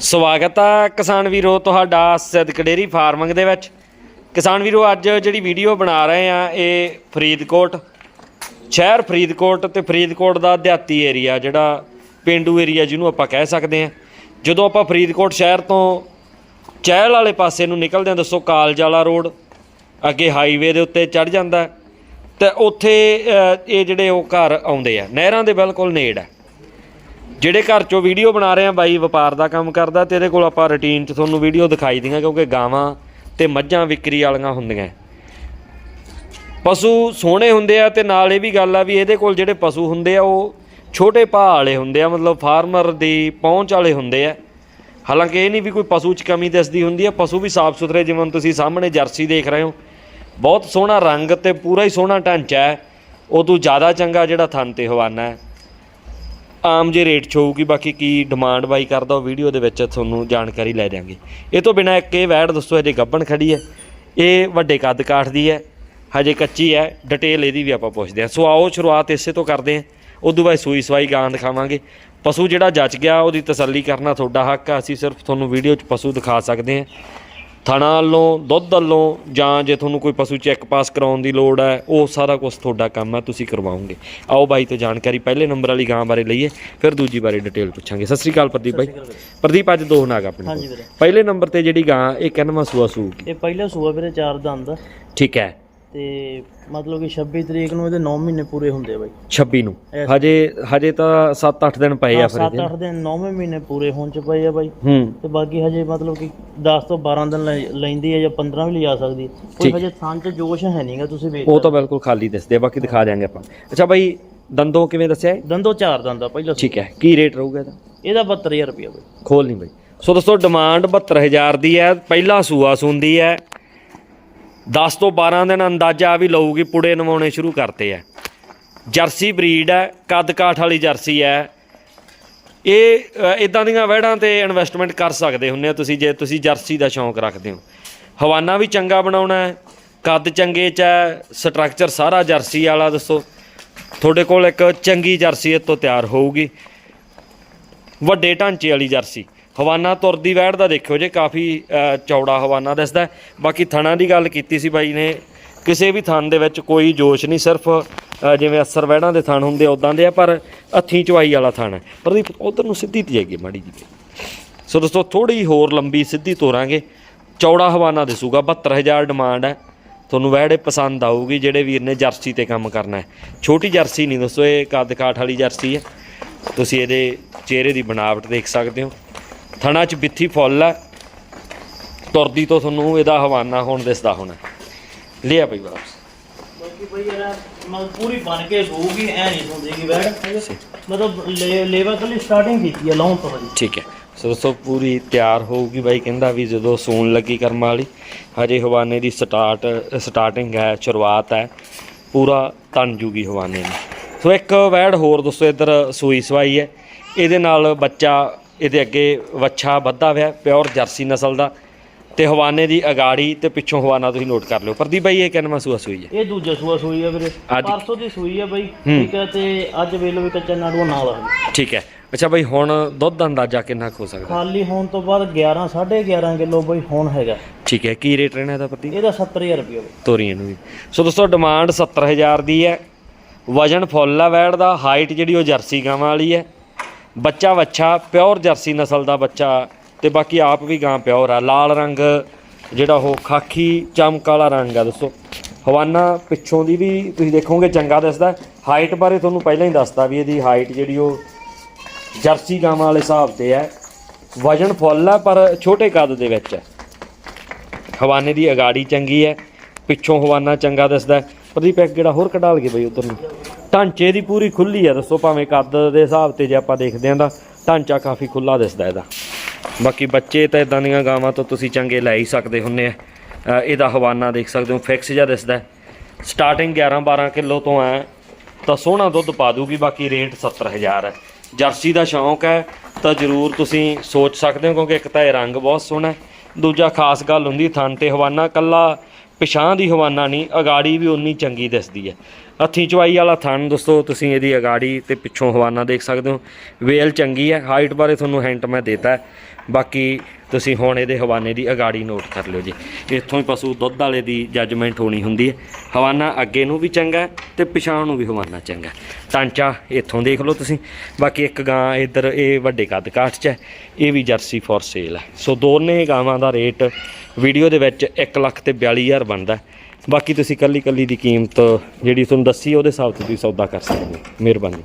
ਸਵਾਗਤ ਹੈ ਕਿਸਾਨ ਵੀਰੋ ਤੁਹਾਡਾ ਸਿੱਧਕ ਡੇਰੀ ਫਾਰਮਿੰਗ ਦੇ ਵਿੱਚ। ਕਿਸਾਨ ਵੀਰੋ, ਅੱਜ ਜਿਹੜੀ ਵੀਡੀਓ ਬਣਾ ਰਹੇ ਆ, ਇਹ ਫਰੀਦਕੋਟ, ਸ਼ਹਿਰ ਫਰੀਦਕੋਟ ਤੇ ਫਰੀਦਕੋਟ ਦਾ ਦਿਹਾਤੀ ਏਰੀਆ, ਜਿਹੜਾ ਪਿੰਡੂ ਏਰੀਆ ਜਿਹਨੂੰ ਆਪਾਂ ਕਹਿ ਸਕਦੇ ਆ। ਜਦੋਂ ਆਪਾਂ ਫਰੀਦਕੋਟ ਸ਼ਹਿਰ ਤੋਂ ਚਹਿਲ ਵਾਲੇ ਪਾਸੇ ਨੂੰ ਨਿਕਲਦੇ ਆ, ਦੱਸੋ ਕਾਲਜ ਵਾਲਾ ਰੋਡ, ਅੱਗੇ ਹਾਈਵੇ ਦੇ ਉੱਤੇ ਚੜ ਜਾਂਦਾ ਹੈ ਤੇ ਉੱਥੇ ਇਹ ਜਿਹੜੇ ਉਹ ਘਰ ਆਉਂਦੇ ਆ, ਨਹਿਰਾਂ ਦੇ ਬਿਲਕੁਲ ਨੇੜ ਹੈ। ਜਿਹੜੇ ਘਰ ਚੋਂ ਵੀਡੀਓ ਬਣਾ ਰਹੇ ਆ, ਬਾਈ ਵਪਾਰ ਦਾ ਕੰਮ ਕਰਦਾ, ਤੇ ਇਹਦੇ ਕੋਲ ਆਪਾਂ ਰੁਟੀਨ 'ਚ ਤੁਹਾਨੂੰ ਵੀਡੀਓ ਦਿਖਾਈ ਦੀਆਂ, ਕਿਉਂਕਿ ਗਾਵਾਂ ਤੇ ਮੱਝਾਂ ਵਿਕਰੀ ਵਾਲੀਆਂ ਹੁੰਦੀਆਂ ਪਸ਼ੂ ਸੋਹਣੇ ਹੁੰਦੇ ਆ, ਤੇ ਨਾਲ ਇਹ ਵੀ ਗੱਲ ਆ ਵੀ ਇਹਦੇ ਕੋਲ ਜਿਹੜੇ ਪਸ਼ੂ ਹੁੰਦੇ ਆ, ਉਹ ਛੋਟੇ ਭਾਅ ਵਾਲੇ ਹੁੰਦੇ ਆ, ਮਤਲਬ ਫਾਰਮਰ ਦੀ ਪਹੁੰਚ ਵਾਲੇ ਹੁੰਦੇ ਆ। ਹਾਲਾਂਕਿ ਇਹ ਨਹੀਂ ਵੀ ਕੋਈ ਪਸ਼ੂ 'ਚ ਕਮੀ ਦਿਸਦੀ ਹੁੰਦੀ ਆ, ਪਸ਼ੂ ਵੀ ਸਾਫ਼ ਸੁਥਰੇ ਜਿਵੇਂ ਤੁਸੀਂ ਸਾਹਮਣੇ ਜਰਸੀ ਦੇਖ ਰਹੇ ਹੋ। ਬਹੁਤ ਸੋਹਣਾ ਰੰਗ ਤੇ ਪੂਰਾ ਹੀ ਸੋਹਣਾ ਢਾਂਚਾ ਹੈ ਉਹ ਤੋਂ ਜ਼ਿਆਦਾ ਚੰਗਾ ਜਿਹੜਾ ਥਣ ਤੇ ਹਵਾਨਾ ਹੈ ਆਮ ਜੇ ਰੇਟ 'ਚ ਹੋਊਗੀ, ਬਾਕੀ ਕੀ ਡਿਮਾਂਡ ਬਾਈ ਕਰਦਾ ਉਹ ਵੀਡੀਓ ਦੇ ਵਿੱਚ ਤੁਹਾਨੂੰ ਜਾਣਕਾਰੀ ਲੈ ਦਿਆਂਗੇ। ਇਹ ਤੋਂ ਬਿਨਾ ਇੱਕ ਇਹ ਵੈੜ ਦੱਸੋ, ਹਜੇ ਗੱਬਣ ਖੜੀ ਹੈ। ਇਹ ਵੱਡੇ ਕੱਦ ਕਾਠ ਦੀ ਹੈ, ਹਜੇ ਕੱਚੀ ਹੈ ਡਿਟੇਲ ਇਹਦੀ ਵੀ ਆਪਾਂ ਪੁੱਛਦੇ ਹਾਂ। ਸੋ ਆਓ ਸ਼ੁਰੂਆਤ ਇਸੇ ਤੋਂ ਕਰਦੇ ਹਾਂ। ਉਦੋਂ ਬਾਅਦ ਸੂਈ ਸਵਾਈ ਗਾਂ ਦਿਖਾਵਾਂਗੇ ਪਸ਼ੂ ਜਿਹੜਾ ਜੱਜ ਗਿਆ, ਉਹਦੀ ਤਸੱਲੀ ਕਰਨਾ ਤੁਹਾਡਾ ਹੱਕ ਆ। ਅਸੀਂ ਸਿਰਫ ਤੁਹਾਨੂੰ ਵੀਡੀਓ 'ਚ ਪਸ਼ੂ ਦਿਖਾ ਸਕਦੇ ਹਾਂ। ਥਣਾ ਵੱਲੋਂ ਦੁੱਧ ਵੱਲੋਂ ਜਾਂ ਜੇ ਤੁਹਾਨੂੰ ਕੋਈ ਪਸ਼ੂ ਚੈੱਕ ਪਾਸ ਕਰਾਉਣ ਦੀ ਲੋੜ ਹੈ ਉਹ ਸਾਰਾ ਕੁਝ ਤੁਹਾਡਾ ਕੰਮ ਹੈ ਤੁਸੀਂ ਕਰਵਾਓਗੇ। ਆਓ ਬਾਈ ਤੋਂ ਜਾਣਕਾਰੀ ਪਹਿਲੇ ਨੰਬਰ ਵਾਲੀ ਗਾਂ ਬਾਰੇ ਲਈਏ ਫਿਰ ਦੂਜੀ ਬਾਰੇ ਡਿਟੇਲ ਪੁੱਛਾਂਗੇ। ਸਤਿ ਸ੍ਰੀ ਅਕਾਲ ਪ੍ਰਦੀਪ ਬਾਈ। ਪ੍ਰਦੀਪ ਅੱਜ ਦੋ ਨਾਗ ਆਪਣੇ ਕੋਲ। ਪਹਿਲੇ ਨੰਬਰ ਤੇ ਜਿਹੜੀ ਗਾਂ ਇਹ ਕਿੰਨਵਾਂ ਸੂਆ ਸੂਗੀ? ਇਹ ਪਹਿਲਾ ਸੂਆ ਵੀਰੇ ਚਾਰ ਦੰਦ। ਠੀਕ ਹੈ। ਤੇ ਮਤਲਬ ਕਿ 26 ਤਰੀਕ ਨੂੰ ਇਹਦੇ 9 ਮਹੀਨੇ ਪੂਰੇ ਹੁੰਦੇ ਆ ਬਾਈ। 26 ਨੂੰ? ਇਸ- ਹਜੇ ਹਜੇ ਤਾਂ 7-8 ਦਿਨ ਪਏ ਆ ਫਿਰ 7-8 ਦਿਨ 9ਵੇਂ ਮਹੀਨੇ ਪੂਰੇ ਹੋਣ ਚ ਪਏ ਆ ਬਾਈ। ਹੂੰ। ਤੇ ਬਾਕੀ ਹਜੇ ਮਤਲਬ ਕਿ 10 ਤੋਂ 12 ਦਿਨ ਲੈ- ਲੈਂਦੀ ਹੈ ਜਾਂ 15 ਵੀ ਲਿਜਾ ਸਕਦੀ ਹੈ। ਕੋਈ ਠੀਕ। ਹਜੇ ਥਾਂ ਚ ਜੋਸ਼ ਹੈ ਨਹੀਂਗਾ ਤੁਸੀਂ ਵੇਖ ਉਹ ਤਾਂ ਬਿਲਕੁਲ ਖਾਲੀ ਦਿਸਦੇ ਆ ਬਾਕੀ ਦਿਖਾ ਦਿਆਂਗੇ ਆਪਾਂ। ਅੱਛਾ ਬਾਈ ਦੰਦੋਂ ਕਿਵੇਂ ਦੱਸਿਆ ਇਹ? ਦੰਦੋ ਚਾਰ ਦੰਦ ਪਹਿਲਾ। ਠੀਕ ਹੈ ਕੀ ਰੇਟ ਰਹੂਗਾ ਇਹਦਾ? ਇਹਦਾ 72000 ਰੁਪਏ ਬਾਈ। ਖੋਲ ਨਹੀਂ ਬਈ। ਸੋ ਦੋਸਤੋ ਡਿਮਾਂਡ 72000 ਦੀ ਹੈ ਪਹਿਲਾ ਸੂਆ ਸੁੰਦੀ ਹੈ। 10 ਤੋਂ 12 ਦਿਨ ਅੰਦਾਜ਼ਾ ਵੀ ਲਊਗੀ ਪੁੜੇ ਨਵਾਉਣੇ ਸ਼ੁਰੂ ਕਰਤੇ ਹੈ ਜਰਸੀ ਬਰੀਡ ਹੈ, ਕੱਦ ਕਾਠ ਵਾਲੀ ਜਰਸੀ ਹੈ। ਇਹ ਇਦਾਂ ਦੀਆਂ ਵਹਿੜਾਂ ਤੇ ਇਨਵੈਸਟਮੈਂਟ ਕਰ ਸਕਦੇ ਹੁੰਦੇ ਆ ਤੁਸੀਂ, ਜੇ ਤੁਸੀਂ ਜਰਸੀ ਦਾ ਸ਼ੌਂਕ ਰੱਖਦੇ ਹੋ। ਹਵਾਨਾ ਵੀ ਚੰਗਾ ਬਣਾਉਣਾ ਹੈ, ਕੱਦ ਚੰਗੇ ਚ ਹੈ ਸਟਰਕਚਰ ਸਾਰਾ ਜਰਸੀ ਵਾਲਾ ਦੱਸੋ। ਤੁਹਾਡੇ ਕੋਲ ਇੱਕ ਚੰਗੀ ਜਰਸੀ ਇਹ ਤੋਂ ਤਿਆਰ ਹੋਊਗੀ। ਵੱਡੇ ਢਾਂਚੇ ਵਾਲੀ ਜਰਸੀ। ਹਵਾਨਾ ਤੁਰਦੀ ਵੈੜ ਦਾ ਦੇਖਿਓ ਜੇ ਕਾਫੀ ਚੌੜਾ ਹਵਾਨਾ ਦਿਸਦਾ ਬਾਕੀ ਥਣਾ ਦੀ ਗੱਲ ਕੀਤੀ ਸੀ ਬਾਈ ਨੇ, ਕਿਸੇ ਵੀ ਥਣ ਦੇ ਵਿੱਚ ਕੋਈ ਜੋਸ਼ ਨਹੀਂ, ਸਿਰਫ ਜਿਵੇਂ ਅਸਰ ਵੈੜਾਂ ਦੇ ਥਣ ਹੁੰਦੇ ਉਦਾਂ ਦੇ ਆ, ਪਰ ਹੱਥੀਂ ਚਵਾਈ ਵਾਲਾ ਥਣ ਹੈ। ਪ੍ਰਦੀਪ, ਉਧਰ ਨੂੰ ਸਿੱਧੀ ਤੇ ਜਾਈਏ ਮਾੜੀ ਜੀ ਸੋ ਦੋਸਤੋ ਥੋੜੀ ਹੋਰ ਲੰਬੀ ਸਿੱਧੀ ਤੋਰਾਂਗੇ। ਚੌੜਾ ਹਵਾਨਾ ਦਿਸੂਗਾ 72000 ਡਿਮਾਂਡ ਹੈ। ਤੁਹਾਨੂੰ ਵੈੜੇ ਪਸੰਦ ਆਊਗੀ, ਜਿਹੜੇ ਵੀਰ ਨੇ ਜਰਸੀ ਤੇ ਕੰਮ ਕਰਨਾ ਹੈ। ਛੋਟੀ ਜਰਸੀ ਨਹੀਂ ਦੋਸਤੋ, ਇਹ ਕੱਦ ਕਾਠ ਵਾਲੀ ਜਰਸੀ ਹੈ। ਤੁਸੀਂ ਇਹਦੇ ਚਿਹਰੇ ਦੀ ਬਣਾਵਟ ਦੇਖ ਸਕਦੇ ਹੋ। ਥਣਾ 'ਚ ਬਿੱਥੀ ਫੁੱਲ ਹੈ ਤੁਰਦੀ ਤੋਂ ਤੁਹਾਨੂੰ ਇਹਦਾ ਹਵਾਨਾ ਹੁਣ ਦਿਸਦਾ ਹੋਣਾ। ਲਿਆ ਪਈ ਵਾਪਸ। ਬਾਕੀ ਬਈ ਯਾਰ ਮਤਲਬ ਪੂਰੀ ਬਣ ਕੇ ਹੋਊਗੀ ਐ ਨਹੀਂ ਹੁੰਦੀਗੀ ਬੈਡ ਮਤਲਬ ਲੇਵਲ ਕੱਲੀ ਸਟਾਰਟਿੰਗ ਕੀਤੀ ਆ ਲਾਉਣ ਤੋਂ ਹਜੇ। ਠੀਕ ਹੈ। ਸੋ ਦੋਸਤੋ ਪੂਰੀ ਤਿਆਰ ਹੋਊਗੀ ਬਾਈ ਕਹਿੰਦਾ ਵੀ ਜਦੋਂ ਸੂਣ ਲੱਗੀ ਕਰਮ ਵਾਲੀ ਹਜੇ ਹਵਾਨੇ ਦੀ ਸਟਾਰਟ ਸਟਾਰਟਿੰਗ ਹੈ ਸ਼ੁਰੂਆਤ ਹੈ। ਪੂਰਾ ਤਣ ਜੂਗੀ ਹਵਾਨੇ ਨੂੰ ਸੋ ਇੱਕ ਵੈੜ ਹੋਰ ਦੋਸਤੋ ਇੱਧਰ ਸੂਈ ਸਵਾਈ ਹੈ। ਇਹਦੇ ਨਾਲ ਬੱਚਾ ਇਹਦੇ ਅੱਗੇ ਵੱਛਾ ਵੱਧਾ ਹੋਇਆ ਪਿਓਰ ਜਰਸੀ ਨਸਲ ਦਾ ਤੇ ਹਵਾਨੇ ਦੀ ਅਗਾੜੀ ਤੇ ਪਿੱਛੋਂ ਹਵਾਨਾ ਤੁਸੀਂ ਨੋਟ ਕਰ ਲਿਓ। ਪ੍ਰਦੀਪ ਬਾਈ ਇਹ ਕਿੰਨਵਾਂ ਸੂਆ ਸੂਈ ਹੈ। ਇਹ ਦੂਜਾ ਸੂਆ ਸੂਈ ਆ ਵੀਰੇ। ਅੱਜ- ਪਰਸੋਂ ਦੀ ਸੂਈ ਆ ਬਈ। ਠੀਕ ਹੈ ਤੇ ਅੱਜ ਵੇਲੇ ਵੀ ਕੱਚਾ ਨਾੜੂਆ ਨਾਲ ਆ। ਹਜੇ। ਠੀਕ ਹੈ। ਅੱਛਾ ਬਾਈ ਹੁਣ ਦੁੱਧ ਦਾ ਅੰਦਾਜ਼ਾ ਕਿੰਨਾ ਕੁ ਹੋ ਸਕਦਾ? ਖਾਲੀ ਹੋਣ ਤੋਂ ਬਾਅਦ 11 11.5 ਕਿਲੋ ਬਈ ਹੁਣ ਹੈਗਾ। ਠੀਕ ਹੈ ਕੀ ਰੇਟ ਰਹਿਣਾ ਇਹਦਾ ਪ੍ਰਦੀਪ? ਇਹਦਾ 70000 ਰੁਪਏ ਤੋਰੀਆਂ ਨੂੰ ਵੀ। ਸੋ ਦੋਸਤੋ ਡਿਮਾਂਡ 70000 ਦੀ ਹੈ। ਵਜਨ ਫੁੱਲ ਆ ਵੈੜ ਦਾ ਹਾਈਟ ਜਿਹੜੀ ਉਹ ਜਰਸੀ ਗਾਵਾਂ ਵਾਲੀ ਹੈ। ਬੱਚਾ ਵੱਛਾ, ਪਿਓਰ ਜਰਸੀ ਨਸਲ ਦਾ ਬੱਚਾ ਤੇ ਬਾਕੀ ਆਪ ਵੀ ਗਾਂ ਪਿਓਰ ਆ। ਲਾਲ ਰੰਗ ਜਿਹੜਾ ਉਹ ਖਾਕੀ ਚਮਕ ਵਾਲਾ ਰੰਗ ਆ, ਦੱਸੋ। ਹਵਾਨਾ ਪਿੱਛੋਂ ਦੀ ਵੀ ਤੁਸੀਂ ਦੇਖੋਗੇ, ਚੰਗਾ ਦਿਸਦਾ। ਹਾਈਟ ਬਾਰੇ ਤੁਹਾਨੂੰ ਪਹਿਲਾਂ ਹੀ ਦੱਸਤਾ ਵੀ ਇਹਦੀ ਹਾਈਟ ਜਿਹੜੀ ਉਹ ਜਰਸੀ ਗਾਵਾਂ ਵਾਲੇ ਹਿਸਾਬ ਤੇ ਹੈ। ਵਜਨ ਫੁੱਲ ਆ, ਪਰ ਛੋਟੇ ਕੱਦ ਦੇ ਵਿੱਚ ਹੈ। ਹਵਾਨੇ ਦੀ ਅਗਾੜੀ ਚੰਗੀ ਹੈ। ਪਿੱਛੋਂ ਹਵਾਨਾ ਚੰਗਾ ਦਿਸਦਾ ਹੈ। ਪ੍ਰਦੀਪ, ਇੱਕ ਗੇੜਾ ਹੋਰ ਕਢਾ ਲਗੇ ਬਈ ਉਧਰ ਨੂੰ। ਢਾਂਚੇ ਦੀ ਪੂਰੀ ਖੁੱਲੀ ਹੈ ਦੱਸੋ ਭਾਵੇਂ ਕੱਦ ਦੇ ਹਿਸਾਬ ਤੇ ਜੇ ਆਪਾਂ ਦੇਖਦੇ ਆਂ ਤਾਂ ਢਾਂਚਾ ਕਾਫੀ ਖੁੱਲਾ ਦਿਸਦਾ ਇਹਦਾ। ਬਾਕੀ ਬੱਚੇ ਤਾਂ ਇਦਾਂ ਦੀਆਂ ਗਾਵਾਂ ਤੋਂ ਤੁਸੀਂ ਚੰਗੇ ਲੈ ਹੀ ਸਕਦੇ ਹੁੰਨੇ ਆ। ਇਹਦਾ ਹਵਾਨਾ ਦੇਖ ਸਕਦੇ ਹੋ, ਫਿਕਸ ਜਿਹਾ ਦਿਸਦਾ ਸਟਾਰਟਿੰਗ 11 12 ਕਿਲੋ ਤੋਂ ਹੈ ਤਾਂ ਸੋਹਣਾ ਦੁੱਧ ਪਾ ਦੂਗੀ, ਬਾਕੀ ਰੇਟ 70000 ਹੈ। ਜਰਸੀ ਦਾ ਸ਼ੌਂਕ ਹੈ, ਤਾਂ ਜ਼ਰੂਰ ਤੁਸੀਂ ਸੋਚ ਸਕਦੇ ਹੋ, ਕਿਉਂਕਿ ਇੱਕ ਤਾਂ ਇਹ ਰੰਗ ਬਹੁਤ ਸੋਹਣਾ ਦੂਜਾ ਖਾਸ ਗੱਲ ਹੁੰਦੀ, ਥਣ ਤੇ ਹਵਾਨਾ, ਕੱਲਾ ਪਿਛਾਂ ਦੀ ਹਵਾਨਾ ਨਹੀਂ, ਅਗਾੜੀ ਵੀ ਉਨੀ ਚੰਗੀ ਦਿਸਦੀ ਹੈ। ਹੱਥੀਂ ਚਵਾਈ ਵਾਲਾ ਥਣ ਦੋਸਤੋ, ਤੁਸੀਂ ਇਹਦੀ ਅਗਾੜੀ ਤੇ ਪਿੱਛੋਂ ਹਵਾਨਾ ਦੇਖ ਸਕਦੇ ਹੋ। ਵੇਲ ਚੰਗੀ ਹੈ, ਹਾਈਟ ਬਾਰੇ ਤੁਹਾਨੂੰ ਹੈਂਟ ਮੈਂ ਦੇਤਾ ਬਾਕੀ ਤੁਸੀਂ ਹੁਣ ਇਹਦੇ ਹਵਾਨੇ ਦੀ ਅਗਾੜੀ ਨੋਟ ਕਰ ਲਿਓ ਜੀ। ਇੱਥੋਂ ਹੀ ਪਸ਼ੂ ਦੁੱਧ ਵਾਲੇ ਦੀ ਜੱਜਮੈਂਟ ਹੋਣੀ ਹੁੰਦੀ ਹੈ। ਹਵਾਨਾ ਅੱਗੇ ਨੂੰ ਵੀ ਚੰਗਾ ਹੈ ਤੇ ਪਿਛਾਂਹ ਨੂੰ ਵੀ ਹਵਾਨਾ ਚੰਗਾ ਹੈ। ਟਾਂਚਾ ਇੱਥੋਂ ਦੇਖ ਲਓ ਤੁਸੀਂ। ਬਾਕੀ ਇੱਕ ਗਾਂ ਇੱਧਰ, ਇਹ ਵੱਡੇ ਕੱਦ ਕਾਠ 'ਚ ਹੈ। ਇਹ ਵੀ ਜਰਸੀ ਫॉर ਸੇਲ ਹੈ। ਸੋ ਦੋਨੇ ਗਾਵਾਂ ਦਾ ਰੇਟ ਵੀਡੀਓ ਦੇ ਵਿੱਚ 1 ਲੱਖ ਤੇ 42000 ਬਣਦਾ ਬਾਕੀ ਤੁਸੀਂ ਕੱਲੀ ਕੱਲੀ ਦੀ ਕੀਮਤ ਜਿਹੜੀ ਤੁਹਾਨੂੰ ਦੱਸੀ ਉਹਦੇ ਹਿਸਾਬ ਤੇ ਤੁਸੀਂ ਸੌਦਾ ਕਰ ਸਕਦੇ ਹੋ। ਮਿਹਰਬਾਨੀ।